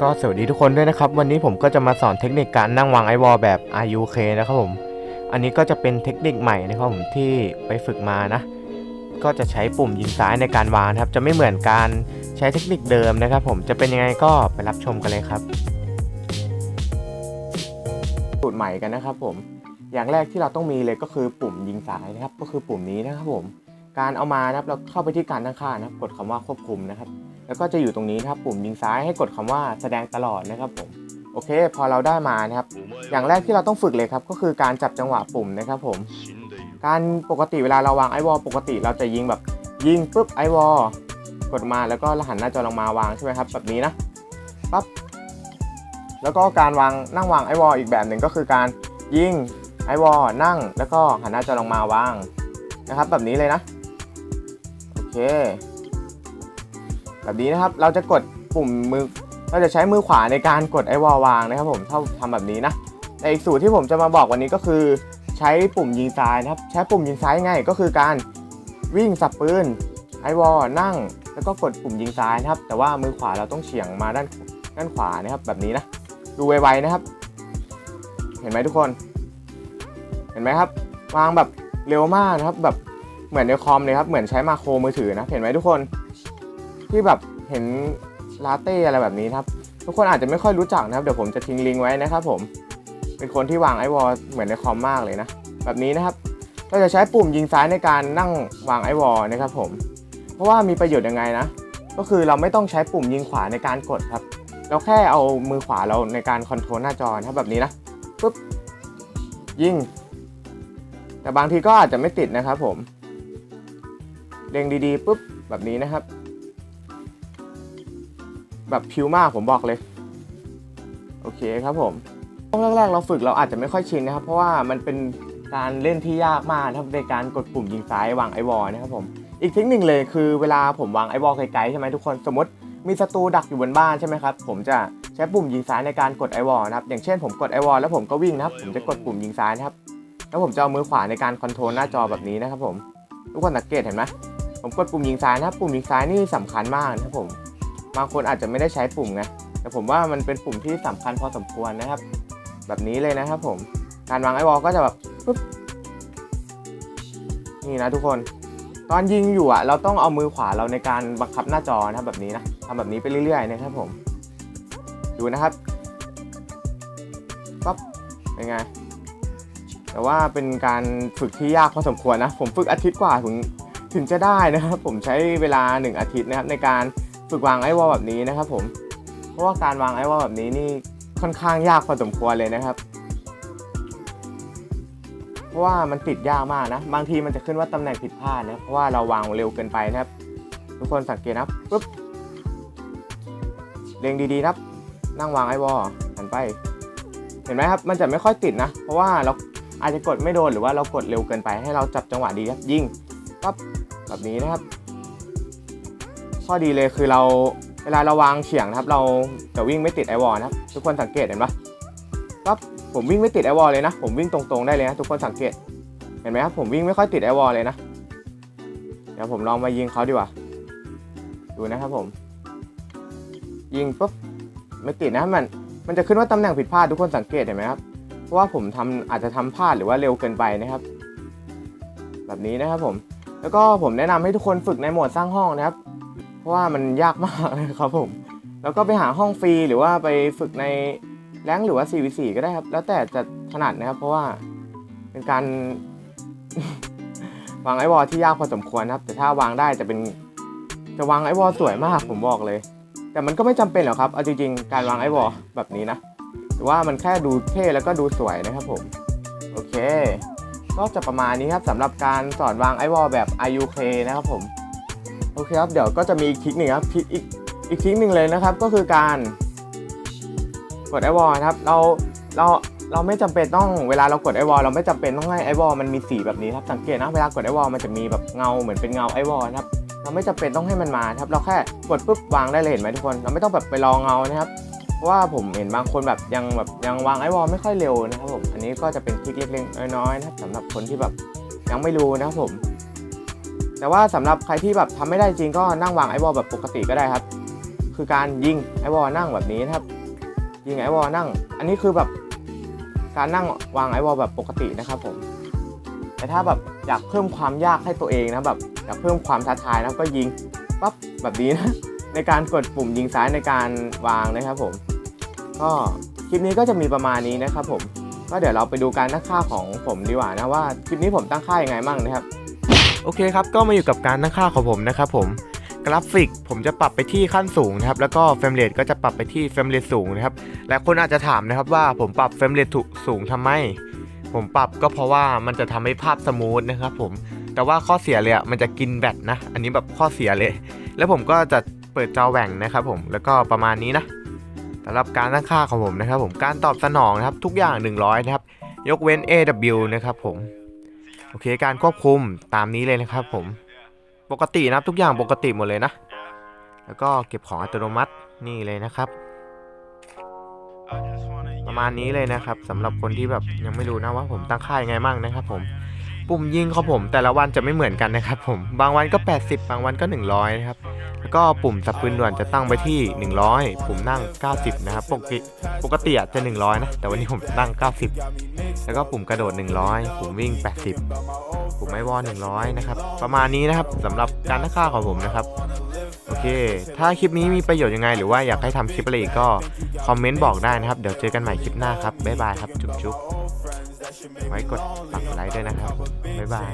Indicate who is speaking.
Speaker 1: ก็สวัสดีทุกคนด้วยนะครับ วันนี้ผมก็จะมาสอนเทคนิคการนั่งวางไอวอลแบบ RUK นะครับผม อันนี้ก็จะเป็นเทคนิคใหม่นะครับผมที่ไปฝึกมานะ ก็จะใช้ปุ่มยิงซ้ายในการวางครับ จะไม่เหมือนการใช้เทคนิคเดิมนะครับ ผมจะเป็นยังไงก็ไปรับชมกันเลยครับสูตรใหม่กันนะครับผมอย่างแรกที่เราต้องมีเลยก็คือปุ่มยิงซ้ายนะครับ ก็คือปุ่มนี้นะครับผม การเอามานะครับเราเข้าไปที่การตั้งค่านะครับ กดคำว่าควบคุมนะครับ แล้วก็จะอยู่ตรงนี้นะครับปุ่มยิงซ้ายให้กดคำว่าแสดงตลอดนะครับผมโอเค พอเราได้มานะครับ อย่างแรกที่เราต้องฝึกเลยครับ ก็คือการจับจังหวะปุ่มนะครับผม การปกติเวลาเราวางไอวอลปกติเราจะยิงแบบยิงปุ๊บไอวอลกดมาแล้วก็หันหน้าจอลงมาวางใช่ไหมครับ แบบนี้นะปั๊บแล้วก็การวางนั่งวางไอวอลอีกแบบหนึ่งก็คือการยิงไอวอลนั่ง แล้วก็หันหน้าจอลงมาวางนะครับ แบบนี้เลยนะโอเค แบบนี้นะครับ เราจะกดปุ่มมือ เราจะใช้มือขวาในการกดไอวอลวางนะครับผมถ้าทำแบบนี้นะแต่อีกสูตรที่ผมจะมาบอกวันนี้ก็คือ ใช้ปุ่มยิงซ้ายนะครับ ใช้ปุ่มยิงซ้ายง่ายก็คือการวิ่งสับปืนไอวอลนั่ง แล้วก็กดปุ่มยิงซ้ายนะครับ แต่ว่ามือขวาเราต้องเฉียงมาด้านด้านขวานะครับ แบบนี้นะดูไวๆนะครับ เห็นไหมทุกคน เห็นไหมครับ วางแบบเร็วมากนะครับ แบบเหมือนในคอมเลยครับ เหมือนใช้มาโครมือถือนะ เห็นไหมทุกคน ที่แบบเห็นลาเต้อะไรแบบนี้ครับ ทุกคนอาจจะไม่ค่อยรู้จักนะครับ เดี๋ยวผมจะทิ้งลิงก์ไว้นะครับผม เป็นคนที่วางไอวอลเหมือนในคอมมากเลยนะ แบบนี้นะครับ เราจะใช้ปุ่มยิงซ้ายในการนั่งวางไอวอลนะครับผม เพราะว่ามีประโยชน์ยังไงนะ ก็คือเราไม่ต้องใช้ปุ่มยิงขวาในการกดครับ เราแค่เอามือขวาเราในการคอนโทรลหน้าจอนะครับแบบนี้นะปุ๊บยิง แต่บางทีก็อาจจะไม่ติดนะครับผม เล็งดีๆปุ๊บแบบนี้นะครับ แบบพิวมากผมบอกเลย โอเคครับผมช่วงแรกๆเราฝึกเราอาจจะไม่ค่อยชินนะครับ เพราะว่ามันเป็นการเล่นที่ยากมากนะครับในการกดปุ่มยิงซ้ายวางไอวอลนะครับผมอีกเทคนิคเลยคือเวลาผมวางไอวอลไกลๆใช่ไหมทุกคนสมมติมีศัตรูดักอยู่บนบ้านใช่ไหมครับผมจะใช้ปุ่มยิงซ้ายในการกดไอวอลนะครับอย่างเช่นผมกดไอวอลแล้วผมก็วิ่งนะครับผมจะกดปุ่มยิงซ้ายนะครับแล้วผมจะเอามือขวาในการคอนโทรลหน้าจอแบบนี้นะครับผมทุกคนสังเกตเห็นไหมผมกดปุ่มยิงซ้ายนะครับปุ่มยิงซ้ายนี่สำคัญมากนะครับผม บางคนอาจจะไม่ได้ใช้ปุ่มไงแต่ผมว่ามันเป็นปุ่มที่สำคัญพอสมควรนะครับ แบบนี้เลยนะครับผมการวางไอวอลก็จะแบบปุ๊บนี่นะทุกคน ตอนยิงอยู่อะ เราต้องเอามือขวาเราในการบังคับหน้าจอนะครับแบบนี้นะทำแบบนี้ไปเรื่อยๆนะครับผม ดูนะครับปั๊บเป็นไงแต่ว่าเป็นการฝึกที่ยากพอสมควรนะ ผมฝึกอาทิตย์กว่าถึงถึงจะได้นะครับ ผมใช้เวลา 1 อาทิตย์นะครับในการ ฝึกวางไอวอลแบบนี้นะครับผม เพราะว่าการวางไอวอลแบบนี้นี่ค่อนข้างยากพอสมควรเลยนะครับ เพราะว่ามันติดยากมากนะ บางทีมันจะขึ้นว่าตำแหน่งผิดพลาดนะ เพราะว่าเราวางเร็วเกินไปนะครับ ทุกคนสังเกตนะปุ๊บเล็งดีๆนะครับ นั่งวางไอวอลหันไป เห็นไหมครับ มันจะไม่ค่อยติดนะ เพราะว่าเราอาจจะกดไม่โดนหรือว่าเรากดเร็วเกินไปให้เราจับจังหวะดีครับ ยิงปั๊บแบบนี้นะครับ ข้อดีเลยคือเราเวลาเราวางเฉียงนะครับ เราจะวิ่งไม่ติดไอวอลนะครับ ทุกคนสังเกตเห็นปะปั๊บผมวิ่งไม่ติดไอวอลเลยนะ ผมวิ่งตรงๆได้เลยนะทุกคนสังเกต เห็นไหมครับ ผมวิ่งไม่ค่อยติดไอวอลเลยนะ เดี๋ยวผมลองมายิงเขาดีกว่า ดูนะครับผม ยิงปุ๊บไม่ติดนะมัน มันจะขึ้นว่าตำแหน่งผิดพลาดทุกคนสังเกตเห็นไหมครับ เพราะว่าผมทำอาจจะทำพลาดหรือว่าเร็วเกินไปนะครับ แบบนี้นะครับผม แล้วก็ผมแนะนำให้ทุกคนฝึกในโหมดสร้างห้องนะครับ เพราะว่ามันยากมากเลยครับผม แล้วก็ไปหาห้องฟรีหรือว่าไปฝึกในแรงหรือว่า 4v4 ก็ได้ครับ แล้วแต่จะถนัดนะครับ เพราะว่าเป็นการวางไอวอลที่ยากพอสมควรนะครับ แต่ถ้าวางได้จะเป็นจะวางไอวอลสวยมากผมบอกเลย แต่มันก็ไม่จำเป็นหรอกครับ เอาจริงๆการวางไอวอลแบบนี้นะแต่ว่ามันแค่ดูเท่แล้วก็ดูสวยนะครับผม โอเค ก็จะประมาณนี้ครับสำหรับการสอนวางไอวอลแบบ IUK นะครับผม โอเคครับ เดี๋ยวก็จะมีอีกทริคหนึ่งครับทริคอีกอีกทริคหนึ่งเลยนะครับ ก็คือการกดไอวอลครับ เราเราเราไม่จำเป็นต้องเวลาเรากดไอวอลเราไม่จำเป็นต้องให้ไอวอลมันมีสีแบบนี้ครับสังเกตนะเวลากดไอวอลมันจะมีแบบเงาเหมือนเป็นเงาไอวอลครับเราไม่จำเป็นต้องให้มันมาครับ เราแค่กดปุ๊บวางได้เลยเห็นไหมทุกคนเราไม่ต้องแบบไปรอเงานะครับเพราะว่าผมเห็นบางคนแบบยังแบบยังวางไอวอลไม่ค่อยเร็วนะครับผมอันนี้ก็จะเป็นทริคเล็กๆน้อยๆนะครับสำหรับคนที่แบบยังไม่รู้นะครับผม แต่ว่าสำหรับใครที่แบบทำไม่ได้จริงก็นั่งวางไอวอลแบบปกติก็ได้ครับ คือการยิงไอวอลนั่งแบบนี้นะครับ ยิงไอวอลนั่ง อันนี้คือแบบการนั่งวางไอวอลแบบปกตินะครับผม แต่ถ้าแบบอยากเพิ่มความยากให้ตัวเองนะแบบอยากเพิ่มความท้าทายนะก็ยิงปั๊บแบบนี้นะในการกดปุ่มยิงซ้ายในการวางนะครับผม ก็คลิปนี้ก็จะมีประมาณนี้นะครับผม ก็เดี๋ยวเราไปดูการตั้งค่าของผมดีกว่านะว่าคลิปนี้ผมตั้งค่ายังไงมั่งนะครับ โอเคครับก็มาอยู่กับการตั้งค่าของผมนะครับผมกราฟิกผมจะปรับไปที่ขั้นสูงนะครับแล้วก็เฟรมเรทก็จะปรับไปที่เฟรมเรทสูงนะครับหลายคนอาจจะถามนะครับว่าผมปรับเฟรมเรทสูงทำไม ผมปรับก็เพราะว่ามันจะทำให้ภาพสมูทนะครับผมแต่ว่าข้อเสียเลยอะมันจะกินแบตนะ อันนี้แบบข้อเสียเลย แล้วผมก็จะเปิดจอแหว่งนะครับผมแล้วก็ประมาณนี้นะสำหรับการตั้งค่าของผมนะครับผมการตอบสนองนะครับทุกอย่าง 100 นะครับ ยกเว้น AW นะครับผม โอเคการควบคุมตามนี้เลยนะครับผมปกตินะครับทุกอย่างปกติหมดเลยนะ แล้วก็เก็บของอัตโนมัตินี่เลยนะครับ ประมาณนี้เลยนะครับสำหรับคนที่แบบยังไม่รู้นะว่าผมตั้งค่ายังไงมั่งนะครับผมปุ่มยิงของผมแต่ละวันจะไม่เหมือนกันนะครับผมบางวันก็ 80 บางวันก็ 100 นะครับ แล้วก็ปุ่มสับปืนด่วนจะตั้งไปที่ 100 ปุ่มนั่ง 90 นะครับ ปกติปกติอะจะ 100 นะ แต่วันนี้ผมตั้ง 90 แล้วก็ปุ่มกระโดด 100 ปุ่มวิ่ง 80 ปุ่มไม้วอล100 นะครับ ประมาณนี้นะครับสำหรับการทักค่าของผมนะครับ โอเค ถ้าคลิปนี้มีประโยชน์ยังไง หรือว่าอยากให้ทำคลิปอะไรอีกก็ คอมเมนต์บอกได้นะครับ เดี๋ยวเจอกันใหม่คลิปหน้าครับ บ๊ายบายครับ จุ๊บจุ๊บไว้กดฝากไลค์ด้วยนะครับ บ๊ายบาย